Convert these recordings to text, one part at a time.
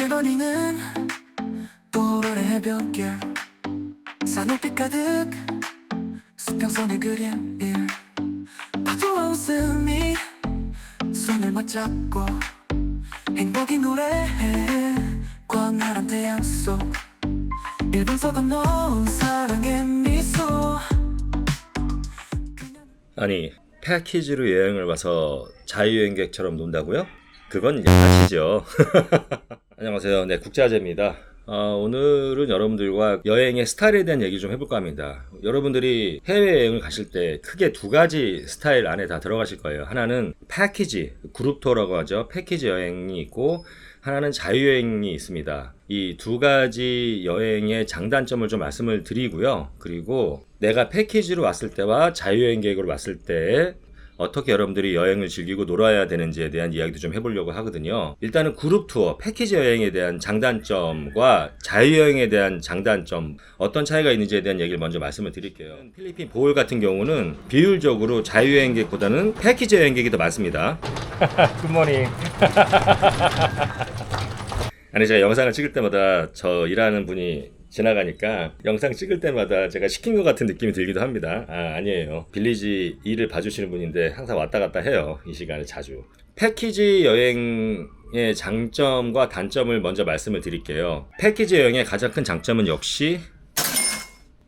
붉게 거리는 또르르 해변길. 산호빛 가득 수평선에 그린 일. 파도와 웃음이 손을 맞잡고 행복이 노래해. 광활한 태양 속 1분 서건 넣은 사랑의 미소. 아니 패키지로 여행을 와서 자유여행객처럼 논다고요? 그건 양아치죠. 안녕하세요. 네 국자재입니다. 어, 오늘은 여러분들과 여행의 스타일에 대한 얘기 좀 해볼까 합니다. 여러분들이 해외여행을 가실 때 크게 두 가지 스타일 안에 다 들어가실 거예요. 하나는 패키지, 그룹 투어라고 하죠. 패키지 여행이 있고 하나는 자유여행이 있습니다. 이 두 가지 여행의 장단점을 좀 말씀을 드리고요. 그리고 내가 패키지로 왔을 때와 자유여행 계획으로 왔을 때 어떻게 여러분들이 여행을 즐기고 놀아야 되는지에 대한 이야기도 좀 해보려고 하거든요. 일단은 그룹 투어, 패키지 여행에 대한 장단점과 자유여행에 대한 장단점, 어떤 차이가 있는지에 대한 얘기를 먼저 말씀을 드릴게요. 필리핀 보홀 같은 경우는 비율적으로 자유여행객보다는 패키지 여행객이 더 많습니다. 굿모닝. 아니 제가 영상을 찍을 때마다 저 일하는 분이 지나가니까 영상 찍을 때마다 제가 시킨 것 같은 느낌이 들기도 합니다. 아 아니에요. 빌리지 일을 봐주시는 분인데 항상 왔다 갔다 해요. 이 시간에 자주. 패키지 여행의 장점과 단점을 먼저 말씀을 드릴게요. 패키지 여행의 가장 큰 장점은 역시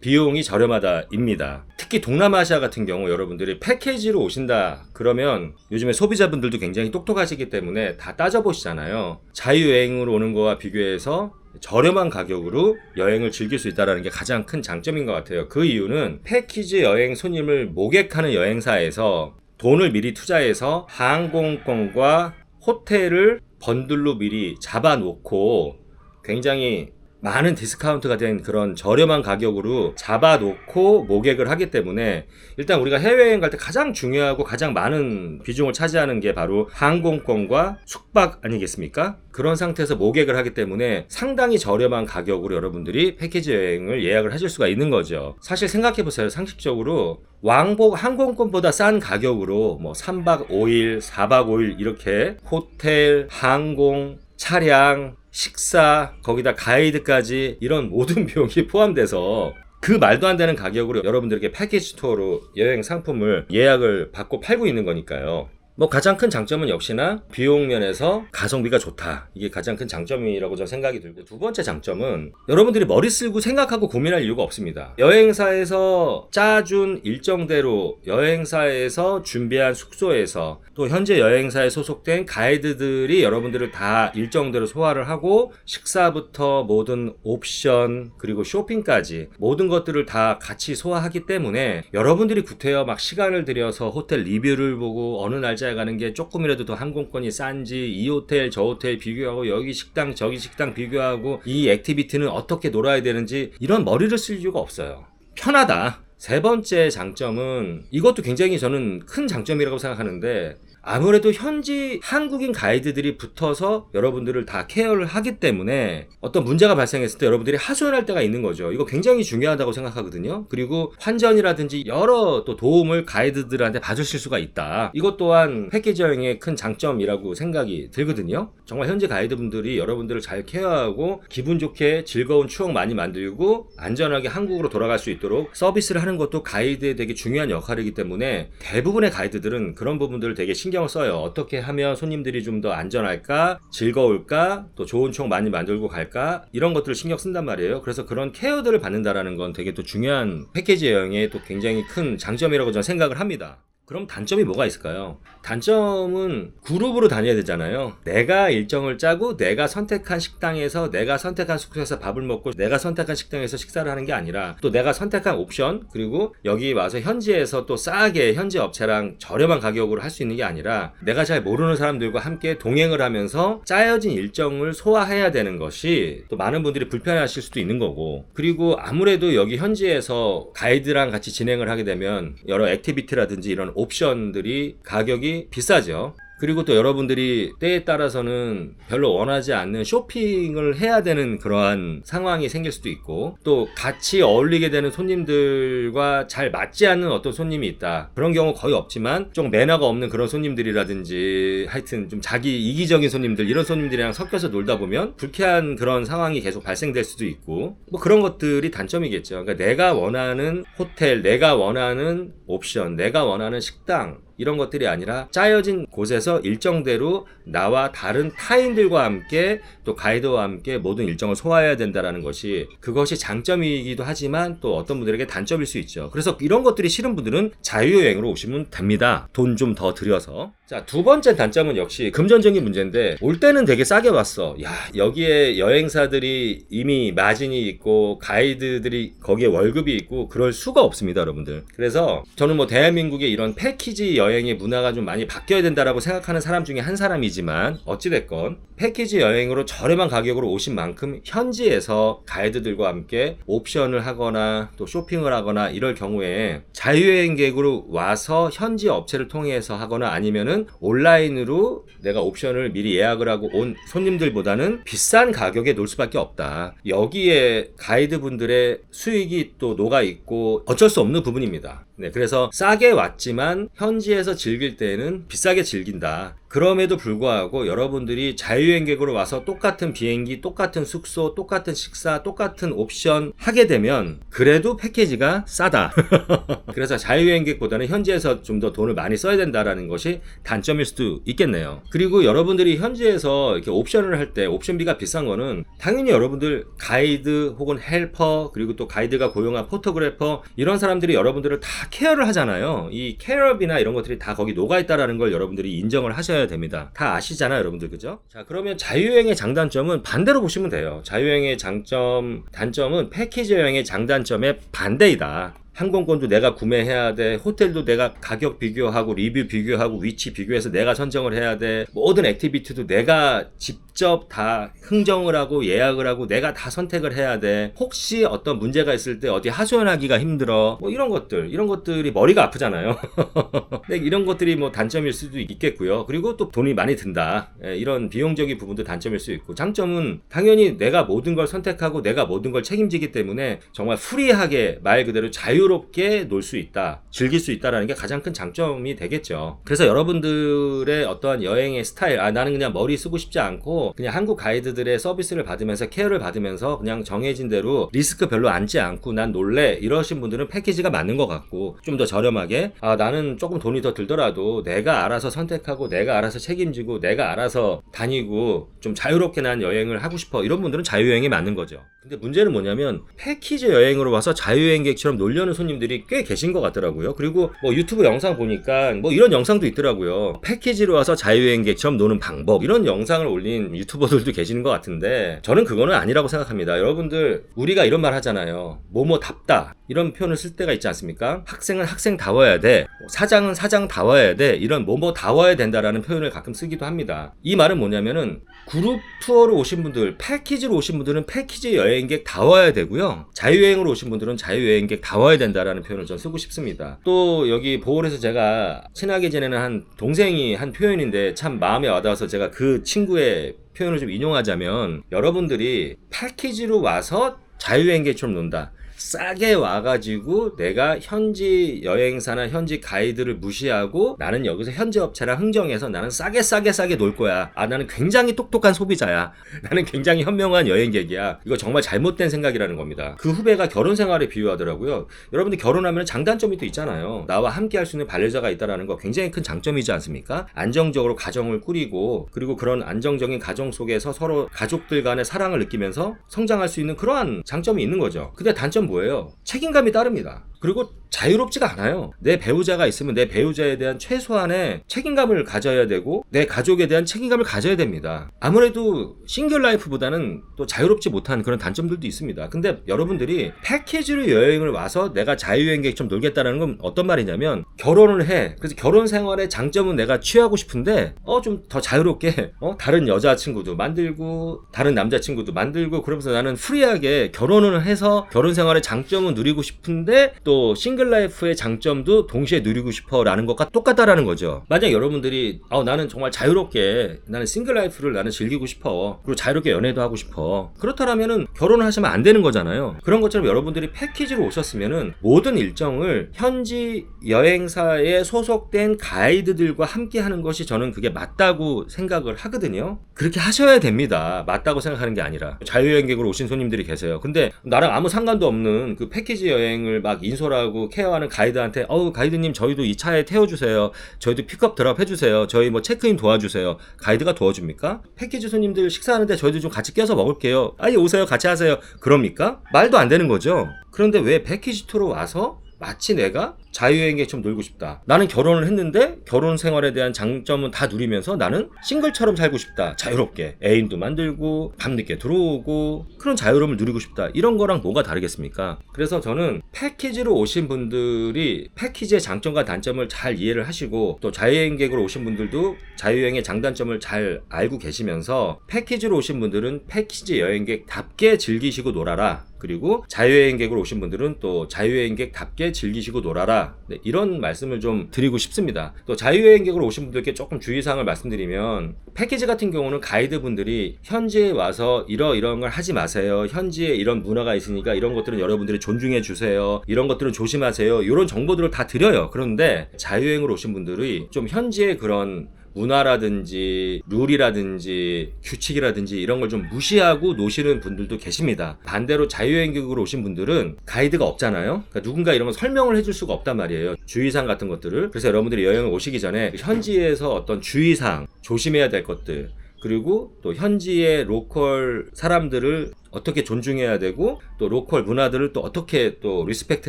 비용이 저렴하다입니다. 특히 동남아시아 같은 경우 여러분들이 패키지로 오신다 그러면 요즘에 소비자분들도 굉장히 똑똑하시기 때문에 다 따져보시잖아요. 자유여행으로 오는 거와 비교해서 저렴한 가격으로 여행을 즐길 수 있다는 게 가장 큰 장점인 것 같아요. 그 이유는 패키지 여행 손님을 모객하는 여행사에서 돈을 미리 투자해서 항공권과 호텔을 번들로 미리 잡아놓고 굉장히 많은 디스카운트가 된 그런 저렴한 가격으로 잡아놓고 모객을 하기 때문에 일단 우리가 해외여행 갈 때 가장 중요하고 가장 많은 비중을 차지하는 게 바로 항공권과 숙박 아니겠습니까? 그런 상태에서 모객을 하기 때문에 상당히 저렴한 가격으로 여러분들이 패키지 여행을 예약을 하실 수가 있는 거죠. 사실 생각해보세요. 상식적으로 왕복 항공권보다 싼 가격으로 뭐 3박 5일, 4박 5일 이렇게 호텔, 항공, 차량, 식사, 거기다 가이드까지 이런 모든 비용이 포함돼서 그 말도 안 되는 가격으로 여러분들에게 패키지 투어로 여행 상품을 예약을 받고 팔고 있는 거니까요. 뭐 가장 큰 장점은 역시나 비용 면에서 가성비가 좋다. 이게 가장 큰 장점이라고 저는 생각이 들고 두 번째 장점은 여러분들이 머리 쓰고 생각하고 고민할 이유가 없습니다. 여행사에서 짜준 일정대로 여행사에서 준비한 숙소에서 또 현재 여행사에 소속된 가이드들이 여러분들을 다 일정대로 소화를 하고 식사부터 모든 옵션 그리고 쇼핑까지 모든 것들을 다 같이 소화하기 때문에 여러분들이 구태여 막 시간을 들여서 호텔 리뷰를 보고 어느 날 짜에 가는 게 조금이라도 더 항공권이 싼지 이 호텔 저 호텔 비교하고 여기 식당 저기 식당 비교하고 이 액티비티는 어떻게 놀아야 되는지 이런 머리를 쓸 이유가 없어요. 편하다. 세 번째 장점은 이것도 굉장히 저는 큰 장점이라고 생각하는데 아무래도 현지 한국인 가이드들이 붙어서 여러분들을 다 케어를 하기 때문에 어떤 문제가 발생했을 때 여러분들이 하소연할 때가 있는 거죠. 이거 굉장히 중요하다고 생각하거든요. 그리고 환전이라든지 여러 또 도움을 가이드들한테 받으실 수가 있다. 이것 또한 패키지 여행의 큰 장점이라고 생각이 들거든요. 정말 현지 가이드분들이 여러분들을 잘 케어하고 기분 좋게 즐거운 추억 많이 만들고 안전하게 한국으로 돌아갈 수 있도록 서비스를 하는 것도 가이드의 되게 중요한 역할이기 때문에 대부분의 가이드들은 그런 부분들을 되게 신경 을 써요. 어떻게 하면 손님들이 좀 더 안전할까, 즐거울까, 또 좋은 추억 많이 만들고 갈까 이런 것들을 신경 쓴단 말이에요. 그래서 그런 케어들을 받는다라는 건 되게 또 중요한 패키지 여행의 또 굉장히 큰 장점이라고 저는 생각을 합니다. 그럼 단점이 뭐가 있을까요? 단점은 그룹으로 다녀야 되잖아요. 내가 일정을 짜고 내가 선택한 식당에서 내가 선택한 숙소에서 밥을 먹고 내가 선택한 식당에서 식사를 하는 게 아니라 또 내가 선택한 옵션 그리고 여기 와서 현지에서 또 싸게 현지 업체랑 저렴한 가격으로 할 수 있는 게 아니라 내가 잘 모르는 사람들과 함께 동행을 하면서 짜여진 일정을 소화해야 되는 것이 또 많은 분들이 불편해하실 수도 있는 거고 그리고 아무래도 여기 현지에서 가이드랑 같이 진행을 하게 되면 여러 액티비티라든지 이런 옵션들이 가격이 비싸죠. 그리고 또 여러분들이 때에 따라서는 별로 원하지 않는 쇼핑을 해야 되는 그러한 상황이 생길 수도 있고 또 같이 어울리게 되는 손님들과 잘 맞지 않는 어떤 손님이 있다. 그런 경우 거의 없지만 좀 매너가 없는 그런 손님들이라든지 하여튼 좀 자기 이기적인 손님들 이런 손님들이랑 섞여서 놀다 보면 불쾌한 그런 상황이 계속 발생될 수도 있고 뭐 그런 것들이 단점이겠죠. 그러니까 내가 원하는 호텔, 내가 원하는 옵션, 내가 원하는 식당 이런 것들이 아니라 짜여진 곳에서 일정대로 나와 다른 타인들과 함께 또 가이드와 함께 모든 일정을 소화해야 된다라는 것이 그것이 장점이기도 하지만 또 어떤 분들에게 단점일 수 있죠. 그래서 이런 것들이 싫은 분들은 자유여행으로 오시면 됩니다. 돈 좀 더 들여서. 자, 두 번째 단점은 역시 금전적인 문제인데 올 때는 되게 싸게 왔어. 야, 여기에 여행사들이 이미 마진이 있고 가이드들이 거기에 월급이 있고 그럴 수가 없습니다, 여러분들. 그래서 저는 뭐 대한민국의 이런 패키지 여행의 문화가 좀 많이 바뀌어야 된다라고 생각하는 사람 중에 한 사람이지만 어찌 됐건 패키지 여행으로 저렴한 가격으로 오신 만큼 현지에서 가이드들과 함께 옵션을 하거나 또 쇼핑을 하거나 이럴 경우에 자유여행객으로 와서 현지 업체를 통해서 하거나 아니면은 온라인으로 내가 옵션을 미리 예약을 하고 온 손님들보다는 비싼 가격에 놀 수밖에 없다. 여기에 가이드분들의 수익이 또 녹아 있고 어쩔 수 없는 부분입니다. 네, 그래서 싸게 왔지만 현지에서 즐길 때는 비싸게 즐긴다. 그럼에도 불구하고 여러분들이 자유여행객으로 와서 똑같은 비행기, 똑같은 숙소, 똑같은 식사, 똑같은 옵션 하게 되면 그래도 패키지가 싸다. 그래서 자유여행객보다는 현지에서 좀 더 돈을 많이 써야 된다라는 것이 단점일 수도 있겠네요. 그리고 여러분들이 현지에서 이렇게 옵션을 할 때 옵션비가 비싼 거는 당연히 여러분들 가이드 혹은 헬퍼 그리고 또 가이드가 고용한 포토그래퍼 이런 사람들이 여러분들을 다 케어를 하잖아요. 이 케어비나 이런 것들이 다 거기 녹아 있다라는 걸 여러분들이 인정을 하셔야 됩니다. 다 아시잖아요, 여러분들 그죠? 자, 그러면 자유여행의 장단점은 반대로 보시면 돼요. 자유여행의 장점, 단점은 패키지 여행의 장단점의 반대이다. 항공권도 내가 구매해야 돼. 호텔도 내가 가격 비교하고 리뷰 비교하고 위치 비교해서 내가 선정을 해야 돼. 모든 액티비티도 내가 직접 다 흥정을 하고 예약을 하고 내가 다 선택을 해야 돼. 혹시 어떤 문제가 있을 때 어디 하소연하기가 힘들어. 뭐 이런 것들, 이런 것들이 머리가 아프잖아요. 근데 이런 것들이 뭐 단점일 수도 있겠고요. 그리고 또 돈이 많이 든다. 예, 이런 비용적인 부분도 단점일 수 있고 장점은 당연히 내가 모든 걸 선택하고 내가 모든 걸 책임지기 때문에 정말 프리하게 말 그대로 자유롭게 놀 수 있다. 즐길 수 있다라는 게 가장 큰 장점이 되겠죠. 그래서 여러분들의 어떠한 여행의 스타일, 아 나는 그냥 머리 쓰고 싶지 않고 그냥 한국 가이드들의 서비스를 받으면서 케어를 받으면서 그냥 정해진 대로 리스크 별로 안지 않고 난 놀래 이러신 분들은 패키지가 맞는 것 같고 좀 더 저렴하게 아 나는 조금 돈이 더 들더라도 내가 알아서 선택하고 내가 알아서 책임지고 내가 알아서 다니고 좀 자유롭게 난 여행을 하고 싶어 이런 분들은 자유여행이 맞는 거죠. 근데 문제는 뭐냐면 패키지 여행으로 와서 자유여행객처럼 놀려는 손님들이 꽤 계신 것 같더라고요. 그리고 뭐 유튜브 영상 보니까 뭐 이런 영상도 있더라고요. 패키지로 와서 자유여행객처럼 노는 방법 이런 영상을 올린 유튜버들도 계시는 것 같은데 저는 그거는 아니라고 생각합니다. 여러분들 우리가 이런 말 하잖아요. 뭐뭐 답다 이런 표현을 쓸 때가 있지 않습니까? 학생은 학생다워야 돼. 사장은 사장다워야 돼. 이런 뭐뭐 다워야 된다라는 표현을 가끔 쓰기도 합니다. 이 말은 뭐냐면은 그룹 투어로 오신 분들, 패키지로 오신 분들은 패키지 여행객 다워야 되고요. 자유여행으로 오신 분들은 자유여행객 다워야 된다라는 표현을 전 쓰고 싶습니다. 또 여기 보홀에서 제가 친하게 지내는 한 동생이 한 표현인데 참 마음에 와닿아서 제가 그 친구의 표현을 좀 인용하자면 여러분들이 패키지로 와서 자유여행객처럼 논다. 싸게 와가지고 내가 현지 여행사나 현지 가이드를 무시하고 나는 여기서 현지 업체랑 흥정해서 나는 싸게 싸게 싸게 놀 거야. 아 나는 굉장히 똑똑한 소비자야. 나는 굉장히 현명한 여행객이야. 이거 정말 잘못된 생각이라는 겁니다. 그 후배가 결혼 생활에 비유하더라고요. 여러분들 결혼하면 장단점이 또 있잖아요. 나와 함께 할 수 있는 반려자가 있다라는 거 굉장히 큰 장점이지 않습니까? 안정적으로 가정을 꾸리고 그리고 그런 안정적인 가정 속에서 서로 가족들 간의 사랑을 느끼면서 성장할 수 있는 그러한 장점이 있는 거죠. 근데 단점 뭐예요? 책임감이 따릅니다. 그리고 자유롭지가 않아요. 내 배우자가 있으면 내 배우자에 대한 최소한의 책임감을 가져야 되고 내 가족에 대한 책임감을 가져야 됩니다. 아무래도 싱글 라이프보다는 또 자유롭지 못한 그런 단점들도 있습니다. 근데 여러분들이 패키지로 여행을 와서 내가 자유여행객처럼 놀겠다는 건 어떤 말이냐면 결혼을 해. 그래서 결혼 생활의 장점은 내가 취하고 싶은데 어 좀 더 자유롭게 어 다른 여자친구도 만들고 다른 남자친구도 만들고 그러면서 나는 프리하게 결혼을 해서 결혼 생활의 장점은 누리고 싶은데 또또 싱글 라이프의 장점도 동시에 누리고 싶어라는 것과 똑같다라는 거죠. 만약 여러분들이 아 나는 정말 자유롭게 나는 싱글 라이프를 나는 즐기고 싶어. 그리고 자유롭게 연애도 하고 싶어. 그렇다면은 결혼을 하시면 안 되는 거잖아요. 그런 것처럼 여러분들이 패키지로 오셨으면은 모든 일정을 현지 여행사에 소속된 가이드들과 함께 하는 것이 저는 그게 맞다고 생각을 하거든요. 그렇게 하셔야 됩니다. 맞다고 생각하는 게 아니라 자유여행객으로 오신 손님들이 계세요. 근데 나랑 아무 상관도 없는 그 패키지 여행을 막 인 솔하고 케어하는 가이드한테 어우 가이드님 저희도 이 차에 태워주세요. 저희도 픽업 드랍 해주세요. 저희 뭐 체크인 도와주세요. 가이드가 도와줍니까? 패키지 손님들 식사하는데 저희도 좀 같이 껴서 먹을게요. 아예 오세요. 같이 하세요. 그럽니까? 말도 안 되는 거죠. 그런데 왜 패키지 투로 와서 마치 내가 자유여행객처럼 놀고 싶다. 나는 결혼을 했는데 결혼 생활에 대한 장점은 다 누리면서 나는 싱글처럼 살고 싶다. 자유롭게 애인도 만들고 밤늦게 들어오고 그런 자유로움을 누리고 싶다. 이런 거랑 뭐가 다르겠습니까? 그래서 저는 패키지로 오신 분들이 패키지의 장점과 단점을 잘 이해를 하시고 또 자유여행객으로 오신 분들도 자유여행의 장단점을 잘 알고 계시면서 패키지로 오신 분들은 패키지 여행객답게 즐기시고 놀아라. 그리고 자유여행객으로 오신 분들은 또 자유여행객답게 즐기시고 놀아라. 네, 이런 말씀을 좀 드리고 싶습니다. 또 자유여행객으로 오신 분들께 조금 주의사항을 말씀드리면 패키지 같은 경우는 가이드분들이 현지에 와서 이러이러한 걸 하지 마세요. 현지에 이런 문화가 있으니까 이런 것들은 여러분들이 존중해 주세요. 이런 것들은 조심하세요. 이런 정보들을 다 드려요. 그런데 자유여행으로 오신 분들이 좀 현지의 그런 문화라든지 룰이라든지 규칙이라든지 이런 걸 좀 무시하고 노시는 분들도 계십니다. 반대로 자유여행객으로 오신 분들은 가이드가 없잖아요. 그러니까 누군가 이런 걸 설명을 해줄 수가 없단 말이에요. 주의사항 같은 것들을. 그래서 여러분들이 여행을 오시기 전에 현지에서 어떤 주의사항, 조심해야 될 것들, 그리고 또 현지의 로컬 사람들을 어떻게 존중해야 되고 또 로컬 문화들을 또 어떻게 또 리스펙트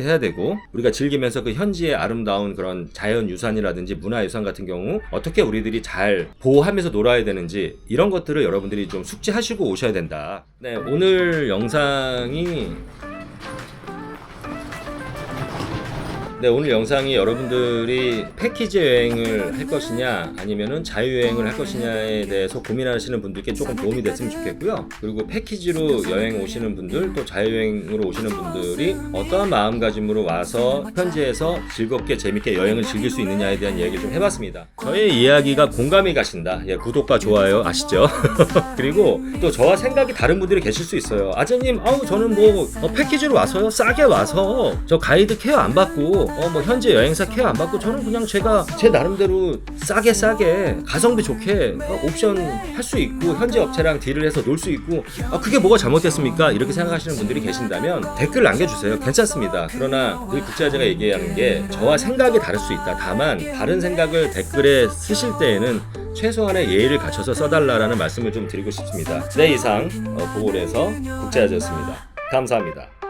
해야 되고 우리가 즐기면서 그 현지의 아름다운 그런 자연 유산이라든지 문화 유산 같은 경우 어떻게 우리들이 잘 보호하면서 놀아야 되는지 이런 것들을 여러분들이 좀 숙지하시고 오셔야 된다. 네, 오늘 영상이 네, 오늘 영상이 여러분들이 패키지 여행을 할 것이냐 아니면은 자유여행을 할 것이냐에 대해서 고민하시는 분들께 조금 도움이 됐으면 좋겠고요. 그리고 패키지로 여행 오시는 분들 또 자유여행으로 오시는 분들이 어떠한 마음가짐으로 와서 현지에서 즐겁게 재밌게 여행을 즐길 수 있느냐에 대한 이야기를 좀 해봤습니다. 저의 이야기가 공감이 가신다. 예, 구독과 좋아요 아시죠? 그리고 또 저와 생각이 다른 분들이 계실 수 있어요. 아재님, 아우 저는 뭐 어, 패키지로 와서요, 싸게 와서 저 가이드 케어 안 받고 어 뭐 현지 여행사 케어 안 받고 저는 그냥 제가 제 나름대로 싸게 싸게 가성비 좋게 어, 옵션 할 수 있고 현지 업체랑 딜을 해서 놀 수 있고 아 그게 뭐가 잘못됐습니까? 이렇게 생각하시는 분들이 계신다면 댓글 남겨주세요. 괜찮습니다. 그러나 늘 국제화제가 얘기하는 게 저와 생각이 다를 수 있다. 다만 다른 생각을 댓글에 쓰실 때에는 최소한의 예의를 갖춰서 써달라라는 말씀을 좀 드리고 싶습니다. 네 이상 어, 보궐에서 국제화제였습니다. 감사합니다.